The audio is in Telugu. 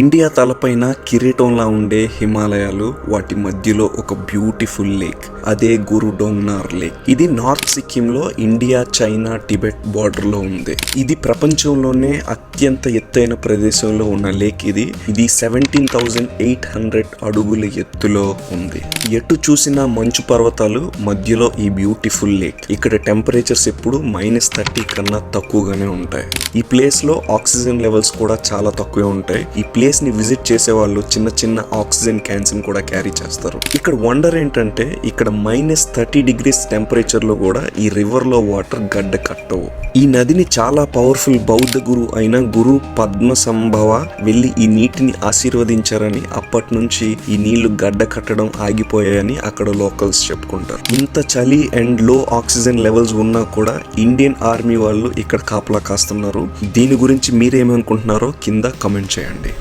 ఇండియా తలపైన కిరీటంలా ఉండే హిమాలయాలు వాటి మధ్యలో ఒక బ్యూటిఫుల్ లేక్ అదే గురు డోంగ్నార్ లేక్. ఇది నార్త్ సిక్కిం లో ఇండియా చైనా టిబెట్ బార్డర్లో ఉంది. ఇది ప్రపంచంలోనే అత్యంత ఎత్తైన ప్రదేశంలో ఉన్న లేక్ ఇది. ఇది సెవెంటీన్ థౌజండ్ ఎయిట్ హండ్రెడ్ అడుగుల ఎత్తులో ఉంది. ఎటు చూసినా మంచు పర్వతాలు మధ్యలో ఈ బ్యూటిఫుల్ లేక్. ఇక్కడ టెంపరేచర్స్ ఎప్పుడు మైనస్ థర్టీ కన్నా తక్కువగానే ఉంటాయి. ఈ ప్లేస్లో ఆక్సిజన్ లెవెల్స్ కూడా చాలా తక్కువే ఉంటాయి. ఈ ప్లేస్ని విజిట్ చేసే వాళ్ళు చిన్న చిన్న ఆక్సిజన్ క్యాన్స్ని కూడా క్యారీ చేస్తారు. ఇక్కడ వండర్ ఏంటంటే ఇక్కడ మైనస్ థర్టీ డిగ్రీస్ టెంపరేచర్లో కూడా ఈ రివర్లో వాటర్ గడ్డ కట్టవు. ఈ నదిని చాలా పవర్ఫుల్ బౌద్ధ గురు అయిన గురు పద్మ సంభవ వెళ్ళి ఈ నీటిని ఆశీర్వదించారని అప్పటి నుంచి ఈ నీళ్ళు గడ్డ కట్టడం ఆగిపోయాయని అక్కడ లోకల్స్ చెప్పుకుంటారు. ఇంత చలి అండ్లో ఆక్సిజన్ లెవెల్స్ ఉన్నా కూడా ఇండియన్ ఆర్మీ వాళ్ళు ఇక్కడ కాపలా కాస్తున్నారు. దీని గురించి మీరేమనుకుంటున్నారో కింద కమెంట్ చేయండి.